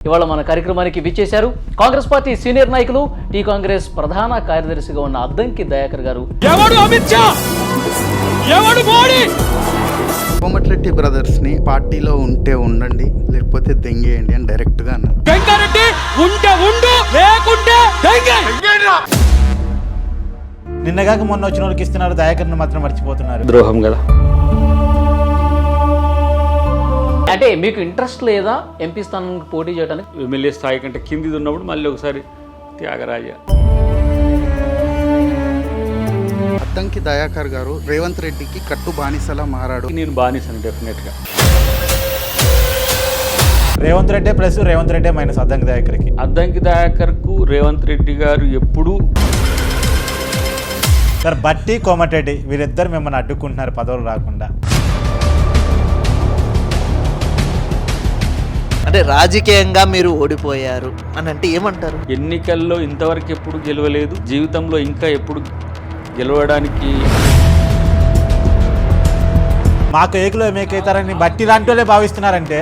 ఇవాళ మన కార్యక్రమానికి విచ్చేశారు కాంగ్రెస్ పార్టీ సీనియర్ నాయకులు టీ కాంగ్రెస్ ప్రధాన కార్యదర్శిగా ఉన్న అద్దంకి దయాకర్ గారు. ఎవడు అమిత్ షా? ఎవడు మోడీ? కోమటిరెడ్డి బ్రదర్స్ని పార్టీలో ఉంటే ఉండండి లేకపోతే దెంగేయండి అని డైరెక్ట్గా అన్నారు. వెంకారెడ్డి ఉంటే ఉండు లేకుంటే. నిన్నగాక మొన్న వచ్చిన వాళ్ళకి ఇస్తున్నారు దయాకర్ని మాత్రం మర్చిపోతున్నారు. ద్రోహం కదా. అంటే మీకు ఇంట్రెస్ట్ లేదా ఎంపీ స్థానానికి పోటీ చేయడానికి? ఎమ్మెల్యే స్థాయి కంటే కిందిది ఉన్నప్పుడు మళ్ళీ ఒకసారి త్యాగరాజ. అద్దంకి దయాకర్ గారు రేవంత్ రెడ్డికి కట్టు బానిసలా మారాడు. నేను బానిసాను డెఫినెట్గా రేవంత్ రెడ్డి ప్లస్ రేవంత్ రెడ్డి మైనస్ అద్దంకి దయాకర్కి. అద్దంకి దయాకర్కు రేవంత్ రెడ్డి గారు ఎప్పుడూ? సార్ బట్టి కోమటిరెడ్డి వీరిద్దరు మిమ్మల్ని అడ్డుకుంటున్నారు పదవులు రాకుండా. అంటే రాజకీయంగా మీరు ఓడిపోయారు అని అంటే ఏమంటారు? ఎన్నికల్లో ఇంతవరకు ఎప్పుడు గెలవలేదు జీవితంలో ఇంకా ఎప్పుడు గెలవడానికి మాకు ఏకులో మేకైతారని బట్టి లాంటి వాళ్ళే భావిస్తున్నారంటే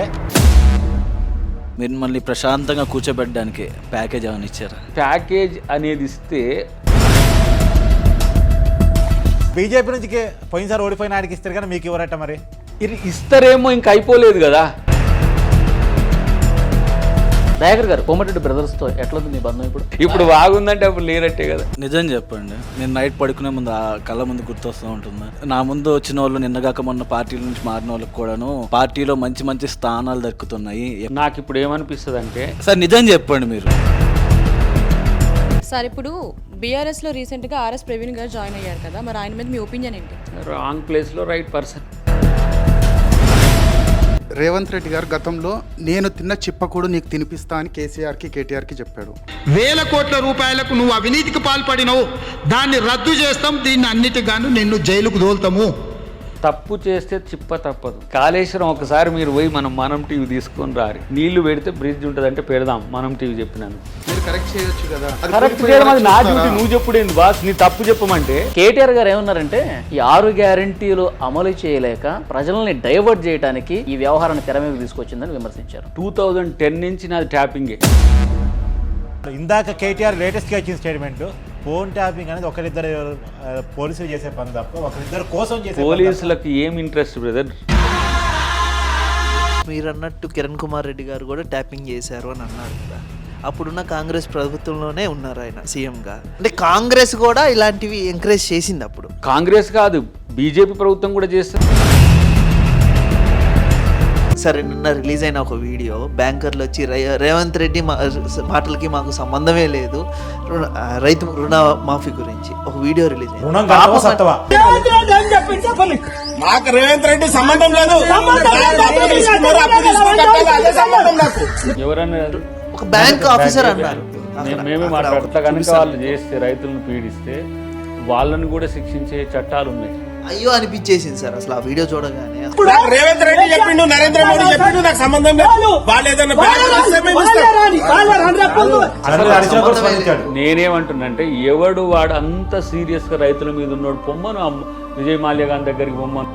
మిమ్మల్ని ప్రశాంతంగా కూర్చోబెట్టడానికి ప్యాకేజ్ ఏమైనా ఇచ్చారా? ప్యాకేజ్ అనేది ఇస్తే బీజేపీ నుంచి కే- పోయినసారి ఓడిపోయిన ఆయనకి ఇస్తారు కానీ మీకు ఇవ్వరట మరి? ఇది ఇస్తారేమో ఇంకా అయిపోలేదు కదా. దయాకర్ గారు కోమటిరెడ్డి బ్రదర్స్తో ఎట్లుంది మీ బంధం ఇప్పుడు? ఇప్పుడు బాగుందంటే అప్పుడు లేనట్టే కదా. నిజం చెప్పండి. నేను నైట్ పడుకునే ముందు ఆ కళ్ళ ముందు గుర్తొస్తూ ఉంటుంది. నా ముందు వచ్చిన వాళ్ళు నిన్నగాక మొన్న పార్టీల నుంచి మారిన వాళ్ళకి కూడాను పార్టీలో మంచి మంచి స్థానాలు దక్కుతున్నాయి. నాకు ఇప్పుడు ఏమనిపిస్తుంది అంటే సార్ నిజం చెప్పండి మీరు. సార్ ఇప్పుడు బీఆర్ఎస్లో రీసెంట్గా ఆర్ఎస్ ప్రవీణ్ గారు జాయిన్ అయ్యారు కదా మరి ఆయన మీద మీ ఒపీనియన్ ఏంటి? రాంగ్ ప్లేస్లో రైట్ పర్సన్. రేవంత్ రెడ్డి గారు గతంలో నేను తిన్న చిప్పకూడు నీకు తినిపిస్తా అని కేసీఆర్కి కేటీఆర్కి చెప్పాడు. వేల కోట్ల రూపాయలకు నువ్వు అవినీతికి పాల్పడినవు. దాన్ని రద్దు చేస్తాం దీన్ని అన్నిటిగాను నిన్ను జైలుకు దోల్తాము. తప్పు చేస్తే చిప్ప తప్పదు. కాళేశ్వరం ఒకసారి మీరు పోయి మనం మనం టీవీ తీసుకొని రారి. నీళ్ళు పెడితే బ్రిడ్జ్ ఉంటుంది అంటే పెడదాం మనం టీవీ చెప్పినాను. మీరు కరెక్ట్ చేయొచ్చు కదా. కరెక్ట్ చేయడం అది నా? డ్యూటీ నువ్వు చెప్పుడేంది బాస్? నీ తప్పు చెప్పమంటే? కేటీఆర్ గారు ఏమన్నారంటే ఈ ఆరు గ్యారంటీలు అమలు చేయలేక ప్రజల్ని డైవర్ట్ చేయడానికి ఈ వ్యవహారాన్ని తెర మీదకి తీసుకొచ్చిందని విమర్శించారు. టూ థౌజండ్ టెన్ నుంచి నాది ట్యాపింగే. ఇందాక కేటీఆర్ లేటెస్ట్గా ఇచ్చిన స్టేట్మెంట్ ఫోన్ ట్యాపింగ్ అనేది ఒకరిద్దరు పోలీసులు చేసే పని తప్ప ఒకరిద్దరు కోసం చేసే. పోలీసులకు ఏం ఇంట్రెస్ట్ బ్రదర్ మీరు అన్నట్టు కిరణ్ కుమార్ రెడ్డి గారు కూడా ట్యాపింగ్ చేశారు అని అన్నారు కదా. అప్పుడున్న కాంగ్రెస్ ప్రభుత్వంలోనే ఉన్నారు ఆయన సీఎంగా అంటే కాంగ్రెస్ కూడా ఇలాంటివి ఎంకరేజ్ చేసింది అప్పుడు. కాంగ్రెస్ కాదు బీజేపీ ప్రభుత్వం కూడా చేస్తుంది. సరే నిన్న రిలీజ్ అయిన ఒక వీడియో బ్యాంకర్లు వచ్చి రే- రేవంత్ రెడ్డి మా మాటలకి మాకు సంబంధమే లేదు రైతు రుణ మాఫీ గురించి ఒక వీడియో రిలీజ్ అయింది. మాకు రేవంత్ రెడ్డి సంబంధం లేదు. ఒక బ్యాంక్ ఆఫీసర్ అన్నారు. మేమే మాట్లాడుతా కనుక వాళ్ళు చేస్తే రైతులను పీడిస్తే వాళ్ళని కూడా శిక్షించే చట్టాలు ఉన్నాయి. అయ్యో అనిపించేసింది సార్. అసలు ఆ వీడియో చూడగానే నాకు రేవంత్ రెడ్డి చెప్పిండు నరేంద్ర మోడీ చెప్పిండు నాకు సంబంధం లేదు. వాళ్ళు ఏదైనా నేనేమంటున్నంటే ఎవడు వాడు అంత సీరియస్గా రైతుల మీద ఉన్నాడు పొమ్మను విజయ్ మాల్యా గారి దగ్గరికి పొమ్మను.